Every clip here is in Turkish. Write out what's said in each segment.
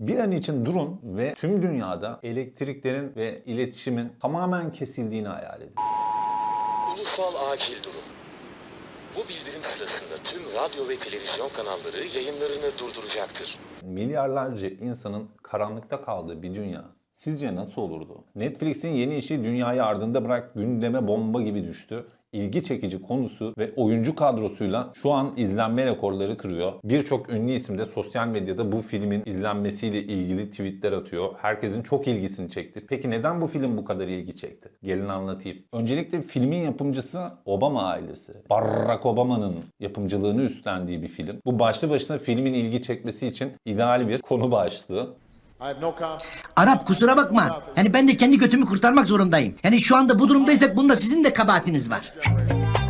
Bir an için durun ve tüm dünyada elektriklerin ve iletişimin tamamen kesildiğini hayal edin. Ulusal acil durum. Bu bildirim sırasında tüm radyo ve televizyon kanalları yayınlarını durduracaktır. Milyarlarca insanın karanlıkta kaldığı bir dünya sizce nasıl olurdu? Netflix'in yeni işi dünyayı ardında bırak gündeme bomba gibi düştü. İlgi çekici konusu ve oyuncu kadrosuyla şu an izlenme rekorları kırıyor. Birçok ünlü isim de sosyal medyada bu filmin izlenmesiyle ilgili tweetler atıyor. Herkesin çok ilgisini çekti. Peki neden bu film bu kadar ilgi çekti? Gelin anlatayım. Öncelikle filmin yapımcısı Obama ailesi. Barack Obama'nın yapımcılığını üstlendiği bir film. Bu başlı başına filmin ilgi çekmesi için ideal bir konu başlığı. Arap kusura bakma. Yani ben de kendi götümü kurtarmak zorundayım. Yani şu anda bu durumdaysak bunda sizin de kabahatiniz var.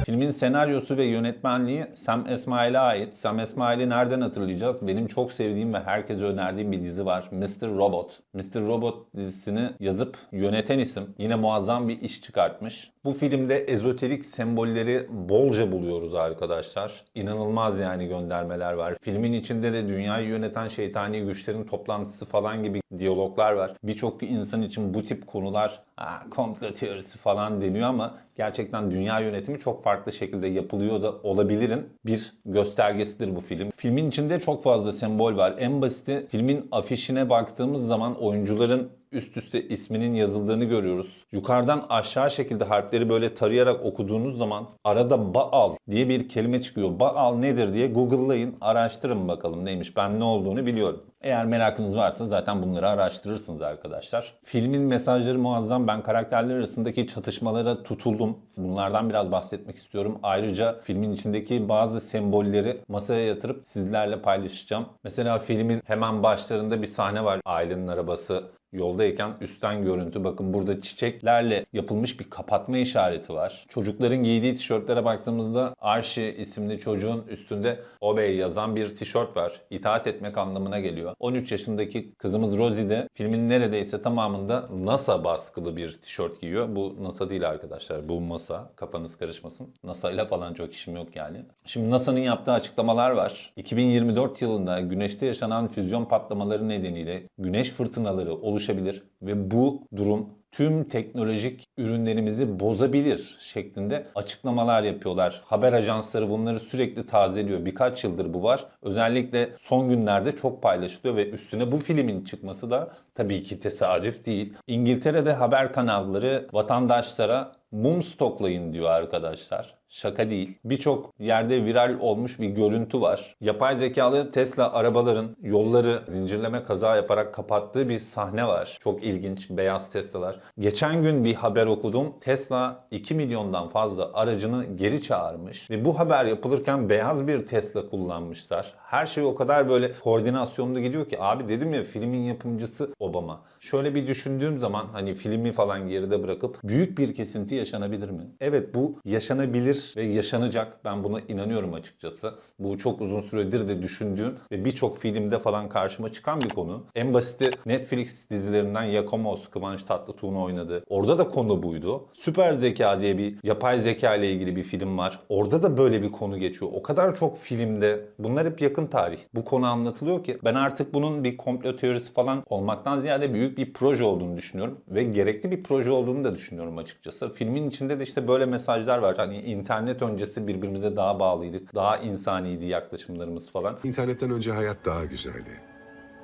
Filmin senaryosu ve yönetmenliği Sam Esmail'e ait. Sam Esmail'i nereden hatırlayacağız? Benim çok sevdiğim ve herkese önerdiğim bir dizi var. Mr. Robot. Mr. Robot dizisini yazıp yöneten isim yine muazzam bir iş çıkartmış. Bu filmde ezoterik sembolleri bolca buluyoruz arkadaşlar. İnanılmaz yani göndermeler var. Filmin içinde de dünyayı yöneten şeytani güçlerin toplantısı falan gibi diyaloglar var. Birçok insan için bu tip konular "Aa, komplo teorisi falan deniyor ama gerçekten dünya yönetimi çok farklı şekilde yapılıyor da olabilirin bir göstergesidir bu film. Filmin içinde çok fazla sembol var. En basiti filmin afişine baktığımız zaman oyuncuların üst üste isminin yazıldığını görüyoruz. Yukarıdan aşağı şekilde harfleri böyle tarayarak okuduğunuz zaman arada Baal diye bir kelime çıkıyor. Baal nedir diye Google'layın, araştırın bakalım neymiş. Ben ne olduğunu biliyorum. Eğer merakınız varsa zaten bunları araştırırsınız arkadaşlar. Filmin mesajları muazzam. Ben karakterler arasındaki çatışmalara tutuldum. Bunlardan biraz bahsetmek istiyorum. Ayrıca filmin içindeki bazı sembolleri masaya yatırıp sizlerle paylaşacağım. Mesela filmin hemen başlarında bir sahne var. Ailenin arabası yoldayken üstten görüntü. Bakın burada çiçeklerle yapılmış bir kapatma işareti var. Çocukların giydiği tişörtlere baktığımızda Arşi isimli çocuğun üstünde Obey yazan bir tişört var. İtaat etmek anlamına geliyor. 13 yaşındaki kızımız Rosie de filmin neredeyse tamamında NASA baskılı bir tişört giyiyor. Bu NASA değil arkadaşlar. Bu masa. Kafanız karışmasın. NASA ile falan çok işim yok yani. Şimdi NASA'nın yaptığı açıklamalar var. 2024 yılında güneşte yaşanan füzyon patlamaları nedeniyle güneş fırtınaları oluşabilir ve bu durum tüm teknolojik ürünlerimizi bozabilir şeklinde açıklamalar yapıyorlar. Haber ajansları bunları sürekli tazeliyor. Birkaç yıldır bu var. Özellikle son günlerde çok paylaşılıyor ve üstüne bu filmin çıkması da tabii ki tesadüf değil. İngiltere'de haber kanalları vatandaşlara mum stoklayın diyor arkadaşlar. Şaka değil. Birçok yerde viral olmuş bir görüntü var. Yapay zekalı Tesla arabaların yolları zincirleme kaza yaparak kapattığı bir sahne var. Çok ilginç beyaz Tesla'lar. Geçen gün bir haber okudum. Tesla 2 milyondan fazla aracını geri çağırmış ve bu haber yapılırken beyaz bir Tesla kullanmışlar. Her şey o kadar böyle koordinasyonlu gidiyor ki abi dedim ya filmin yapımcısı Obama. Şöyle bir düşündüğüm zaman hani filmi falan geride bırakıp büyük bir kesinti yaşanabilir mi? Evet bu yaşanabilir ve yaşanacak. Ben buna inanıyorum açıkçası. Bu çok uzun süredir de düşündüğüm ve birçok filmde falan karşıma çıkan bir konu. En basiti Netflix dizilerinden Yakomos, Kıvanç Tatlıtuğ'un oynadığı. Orada da konu buydu. Süper Zeka diye bir yapay zeka ile ilgili bir film var. Orada da böyle bir konu geçiyor. O kadar çok filmde bunlar hep yakın tarih. Bu konu anlatılıyor ki ben artık bunun bir komplo teorisi falan olmaktan ziyade büyük bir proje olduğunu düşünüyorum ve gerekli bir proje olduğunu da düşünüyorum açıkçası. Filmin içinde de işte böyle mesajlar var. Hani internet öncesi birbirimize daha bağlıydık. Daha insaniydi yaklaşımlarımız falan. İnternetten önce hayat daha güzeldi.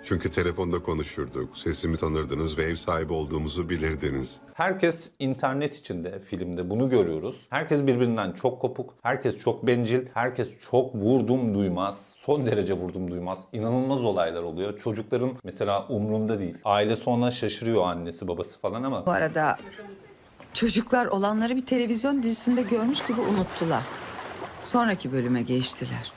Çünkü telefonda konuşurduk, sesimi tanırdınız ve ev sahibi olduğumuzu bilirdiniz. Herkes internet içinde filmde bunu görüyoruz. Herkes birbirinden çok kopuk, herkes çok bencil, herkes çok vurdum duymaz, son derece vurdum duymaz. İnanılmaz olaylar oluyor. Çocukların mesela umrunda değil. Aile sonra şaşırıyor annesi babası falan ama Bu arada çocuklar olanları bir televizyon dizisinde görmüş gibi unuttular. Sonraki bölüme geçtiler.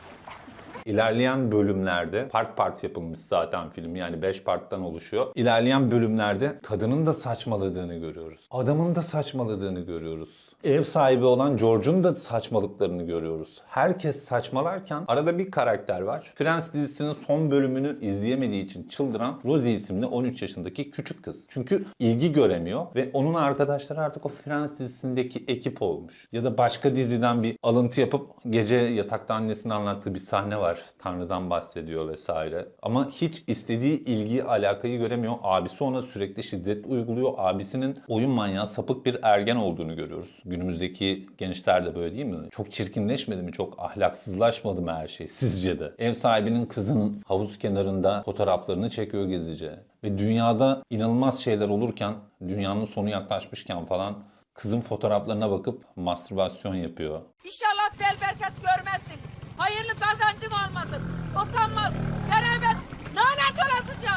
İlerleyen bölümlerde part part yapılmış zaten film yani 5 parttan oluşuyor. İlerleyen bölümlerde kadının da saçmaladığını görüyoruz. Adamın da saçmaladığını görüyoruz. Ev sahibi olan George'un da saçmalıklarını görüyoruz. Herkes saçmalarken arada bir karakter var. Friends dizisinin son bölümünü izleyemediği için çıldıran Rosie isimli 13 yaşındaki küçük kız. Çünkü ilgi göremiyor ve onun arkadaşları artık o Friends dizisindeki ekip olmuş. Ya da başka diziden bir alıntı yapıp gece yatakta annesine anlattığı bir sahne var. Var. Tanrı'dan bahsediyor vesaire. Ama hiç istediği ilgi alakayı göremiyor. Abisi ona sürekli şiddet uyguluyor. Abisinin oyun manyağı sapık bir ergen olduğunu görüyoruz. Günümüzdeki gençler de böyle değil mi? Çok çirkinleşmedi mi? Çok ahlaksızlaşmadı mı her şey sizce de? Ev sahibinin kızının havuz kenarında fotoğraflarını çekiyor gezici. Ve dünyada inanılmaz şeyler olurken, dünyanın sonu yaklaşmışken falan kızın fotoğraflarına bakıp mastürbasyon yapıyor. İnşallah bel bereket görmezsin. Hayırlı kazancın olmasın. Utanmaz. Keramet. Lanet olasıca.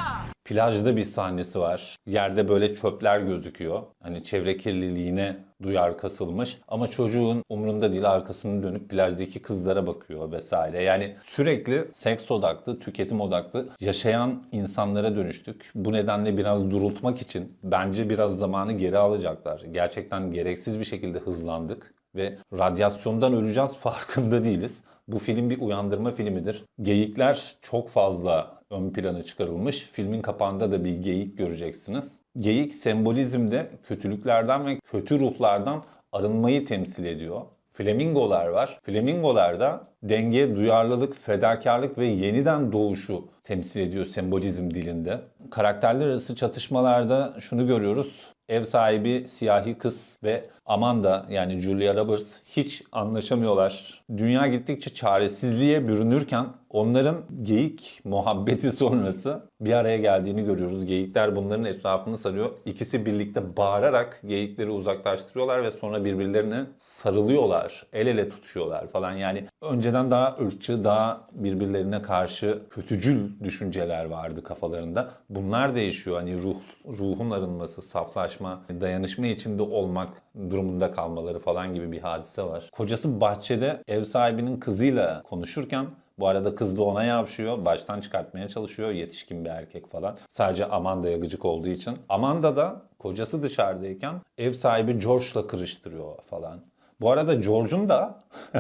Plajda bir sahnesi var. Yerde böyle çöpler gözüküyor. Hani çevre kirliliğine duyar kasılmış. Ama çocuğun umrunda değil arkasını dönüp plajdaki kızlara bakıyor vesaire. Yani sürekli seks odaklı, tüketim odaklı yaşayan insanlara dönüştük. Bu nedenle biraz durultmak için bence biraz zamanı geri alacaklar. Gerçekten gereksiz bir şekilde hızlandık ve radyasyondan öleceğiz farkında değiliz. Bu film bir uyandırma filmidir. Geyikler çok fazla ön plana çıkarılmış. Filmin kapağında da bir geyik göreceksiniz. Geyik sembolizmde kötülüklerden ve kötü ruhlardan arınmayı temsil ediyor. Flamingolar var. Flamingolar da denge, duyarlılık, fedakarlık ve yeniden doğuşu temsil ediyor sembolizm dilinde. Karakterler arası çatışmalarda şunu görüyoruz. Ev sahibi siyahi kız ve Amanda yani Julia Roberts hiç anlaşamıyorlar. Dünya gittikçe çaresizliğe bürünürken onların geyik muhabbeti sonrası bir araya geldiğini görüyoruz. Geyikler bunların etrafını sarıyor. İkisi birlikte bağırarak geyikleri uzaklaştırıyorlar ve sonra birbirlerine sarılıyorlar. El ele tutuşuyorlar falan. Yani önceden daha ırkçı, daha birbirlerine karşı kötücül düşünceler vardı kafalarında. Bunlar değişiyor. Hani ruh, ruhun arınması, saflaşma, dayanışma içinde olmak durumunda kalmaları falan gibi bir hadise var. Kocası bahçede ev sahibinin kızıyla konuşurken bu arada kız da ona yavşıyor. Baştan çıkartmaya çalışıyor. Yetişkin bir erkek falan. Sadece Amanda'ya gıcık olduğu için. Amanda da kocası dışarıdayken ev sahibi George'la kırıştırıyor falan. Bu arada George'un da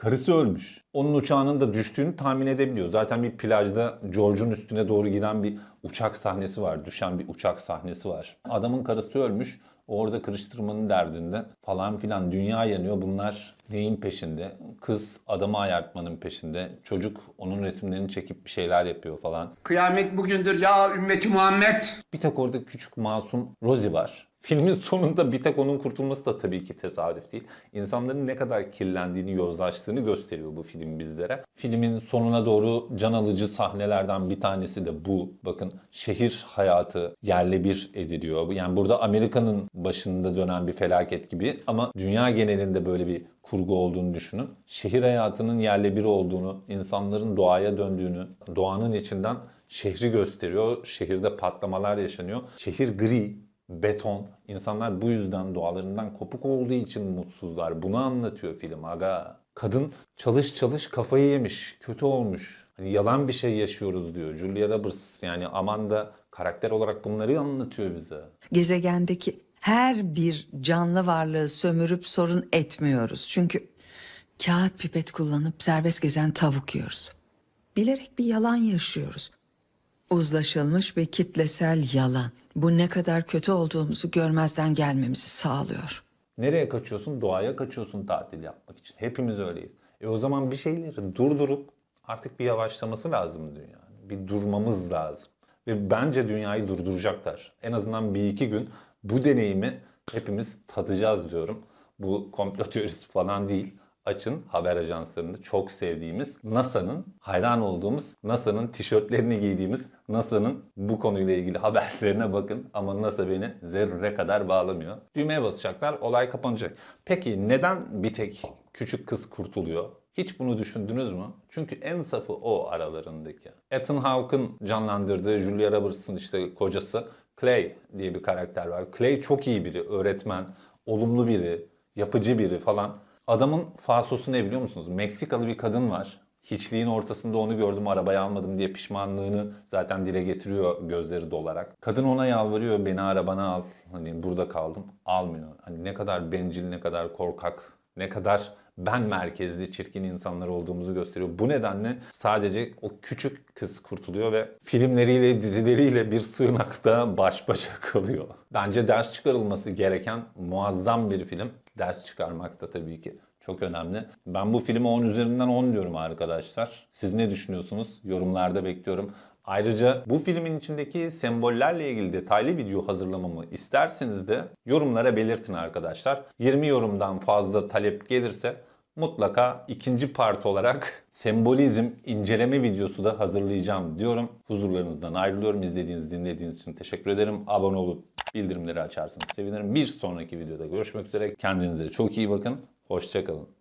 Karısı ölmüş. Onun uçağının da düştüğünü tahmin edebiliyor. Zaten bir plajda George'un üstüne doğru giden bir uçak sahnesi var. Düşen bir uçak sahnesi var. Adamın karısı ölmüş. Orada kırıştırmanın derdinde falan filan. Dünya yanıyor. Bunlar neyin peşinde? Kız adamı ayartmanın peşinde. Çocuk onun resimlerini çekip bir şeyler yapıyor falan. Kıyamet bugündür ya ümmeti Muhammed. Bir tek orada küçük masum Rosie var. Filmin sonunda bir tek onun kurtulması da tabii ki tesadüf değil. İnsanların ne kadar kirlendiğini, yozlaştığını gösteriyor bu film bizlere. Filmin sonuna doğru can alıcı sahnelerden bir tanesi de bu. Bakın şehir hayatı yerle bir ediliyor. Yani burada Amerika'nın başında dönen bir felaket gibi ama dünya genelinde böyle bir kurgu olduğunu düşünün. Şehir hayatının yerle bir olduğunu, insanların doğaya döndüğünü, doğanın içinden şehri gösteriyor. Şehirde patlamalar yaşanıyor. Şehir gri, beton. İnsanlar bu yüzden doğalarından kopuk olduğu için mutsuzlar. Bunu anlatıyor film aga. Kadın çalış çalış kafayı yemiş, kötü olmuş. Hani yalan bir şey yaşıyoruz diyor. Julia Roberts yani Amanda karakter olarak bunları anlatıyor bize. Gezegendeki her bir canlı varlığı sömürüp sorun etmiyoruz. Çünkü kağıt pipet kullanıp serbest gezen tavuk yiyoruz. Bilerek bir yalan yaşıyoruz. Uzlaşılmış ve kitlesel yalan. Bu ne kadar kötü olduğumuzu görmezden gelmemizi sağlıyor. Nereye kaçıyorsun? Doğaya kaçıyorsun tatil yapmak için. Hepimiz öyleyiz. E o zaman bir şeyleri durdurup artık bir yavaşlaması lazım dünyanın. Bir durmamız lazım. Ve bence dünyayı durduracaklar. En azından bir iki gün bu deneyimi hepimiz tadacağız diyorum. Bu komplo teorisi falan değil. Açın haber ajanslarında çok sevdiğimiz NASA'nın hayran olduğumuz NASA'nın tişörtlerini giydiğimiz NASA'nın bu konuyla ilgili haberlerine bakın ama NASA beni zerre kadar bağlamıyor. Düğmeye basacaklar olay kapanacak. Peki neden bir tek küçük kız kurtuluyor? Hiç bunu düşündünüz mü? Çünkü en safı o aralarındaki. Ethan Hawke'ın canlandırdığı Julia Roberts'ın işte kocası Clay diye bir karakter var. Clay çok iyi biri, öğretmen, olumlu biri, yapıcı biri falan. Adamın fasosu ne biliyor musunuz? Meksikalı bir kadın var. Hiçliğin ortasında onu gördüm arabayı almadım diye pişmanlığını zaten dile getiriyor gözleri dolarak. Kadın ona yalvarıyor beni arabana al. Hani burada kaldım. Almıyor. Hani ne kadar bencil, ne kadar korkak, ne kadar ben merkezli çirkin insanlar olduğumuzu gösteriyor. Bu nedenle sadece o küçük kız kurtuluyor ve filmleriyle, dizileriyle bir sığınakta baş başa kalıyor. Bence ders çıkarılması gereken muazzam bir film. Ders çıkarmak da tabii ki Çok önemli. Ben bu filme 10 üzerinden 10 diyorum arkadaşlar. Siz ne düşünüyorsunuz? Yorumlarda bekliyorum. Ayrıca bu filmin içindeki sembollerle ilgili detaylı video hazırlamamı isterseniz de yorumlara belirtin arkadaşlar. 20 yorumdan fazla talep gelirse mutlaka ikinci part olarak sembolizm inceleme videosu da hazırlayacağım diyorum. Huzurlarınızdan ayrılıyorum. İzlediğiniz, dinlediğiniz için teşekkür ederim. Abone olup bildirimleri açarsanız sevinirim. Bir sonraki videoda görüşmek üzere. Kendinize çok iyi bakın. Hoşçakalın.